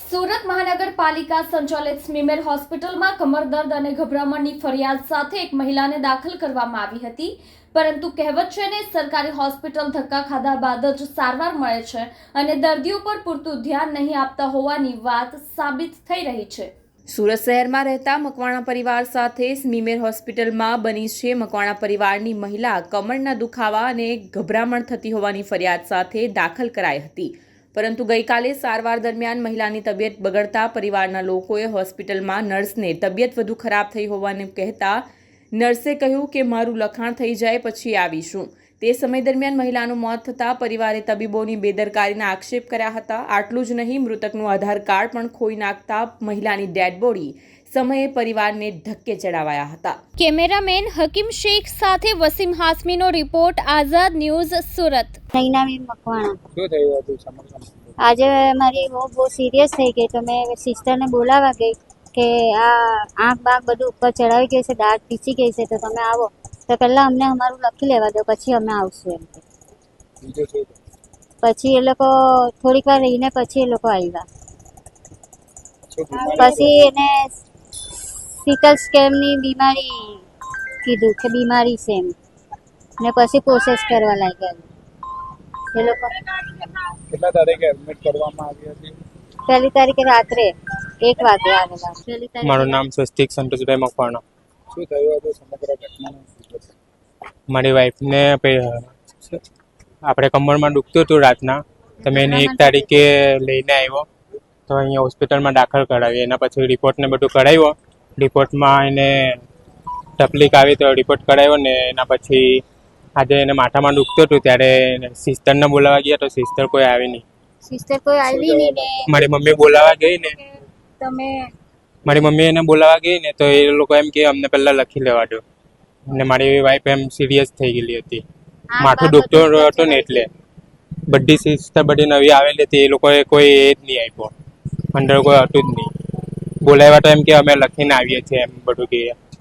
સુરત મહાનગરપાલિકા સંચાલિત સ્મીમેર હોસ્પિટલમાં કમર દર્દ અને ગભરામણની ફરિયાદ સાથે એક મહિલાને દાખલ કરવામાં આવી હતી. પરંતુ કહેવત છે ને, સરકારી હોસ્પિટલ ધક્કા ખાધા બાદ જ સારવાર મળે છે અને દર્દીઓ પર પૂરતું ધ્યાન નહીં આપતા હોવાની વાત સાબિત થઈ રહી છે. સુરત શહેરમાં રહેતા મકવાણા પરિવાર સાથે સ્મીમેર હોસ્પિટલમાં બની છે મકવાણા પરિવારની મહિલા કમરના દુખાવા અને ગભરામણ થતી હોવાની ફરિયાદ સાથે દાખલ કરાઈ હતી. પરંતુ ગઈકાલે સારવાર દરમિયાન મહિલાની તબિયત બગડતા પરિવારના લોકોએ હોસ્પિટલમાં નર્સને તબિયત વધુ ખરાબ થઈ હોવાનું કહેતા નર્સે કહ્યું કે મારું લખાણ થઈ જાય પછી આવીશું. તે સમય દરમિયાન મહિલાનું મોત થતાં પરિવારે તબીબોની બેદરકારીના આક્ષેપ કર્યા હતા. આટલું જ નહીં, મૃતકનું આધાર કાર્ડ પણ ખોઈ નાખતા મહિલાની ડેડ બોડી સમયે પરિવારને ધક્કે ચડાવાયા હતા. કેમેરામેન હકીમ શેખ સાથે વસીમ હાસમીનો રિપોર્ટ, આઝાદ ન્યૂઝ સુરત. નૈનાબેન મકવાણા. શું થયું હતું સમગ્ર આજે મારી બહુ બહુ સિરિયસ થઈ ગઈ તો મેં સિસ્ટરને બોલાવવા ગઈ કે આ આંખ બાંખ બધું ઉપર ચડાવી ગયું છે દાંત પીચી ગઈ છે તો તમે આવો. તો પહેલાં અમને અમારું લખી લેવા દો પછી અમે આવશું એમ. બીજું પછી એ લોકો થોડીક વાર રહીને પછી એ લોકો આવ્યા. પછી એને સિકલ સ્કેમની બીમારી કીધું કે બીમારી છે એમ. ને પછી પ્રોસેસ કરવા લાગ્યા. એ લોકો કેટલા તારીખે એડમિટ કરવામાં આવી હતી? પહેલી તારીખે રાત્રે એક વાગે આવેલા પહેલી તારીખે મારું નામ સ્વસ્તિક સંતોષભાઈ મકવાણા. શું થયું હતું સમગ્ર ઘટનાનું? મારી વાઈફને આપણે કમરમાં દુખતું હતું રાતના. તમે એને એક તારીખે લઈને આવ્યો. તો અહીંયા હોસ્પિટલમાં દાખલ કરાવી. એના પછી રિપોર્ટને બધું કરાવ્યો. રિપોર્ટમાં એને તકલીફ આવી તો રિપોર્ટ કરાવ્યો ને એના પછી આજે એને માથામાં દુખતું હતું ત્યારે સિસ્ટરને બોલાવા ગયા તો સિસ્ટર કોઈ આવી નહીં. સિસ્ટર કોઈ આવી નહીં ને? મારી મમ્મી બોલાવવા ગઈ ને. તમે? મારી મમ્મી એને બોલાવા ગઈ ને તો એ લોકો એમ કે અમને પહેલા લખી લેવા દો. અને મારી વાઈફ એમ સિરિયસ થઈ ગયેલી હતી. માથું દુખતું હતું ને એટલે. બધી સિસ્ટર બધી નવી આવેલી હતી એ લોકોએ કોઈ એ જ નહીં આપ્યો. અંદર કોઈ હતું જ નહીં. બોલાવ્યા તો એમ કે અમે લખીને આવીએ છીએ એમ બધું કે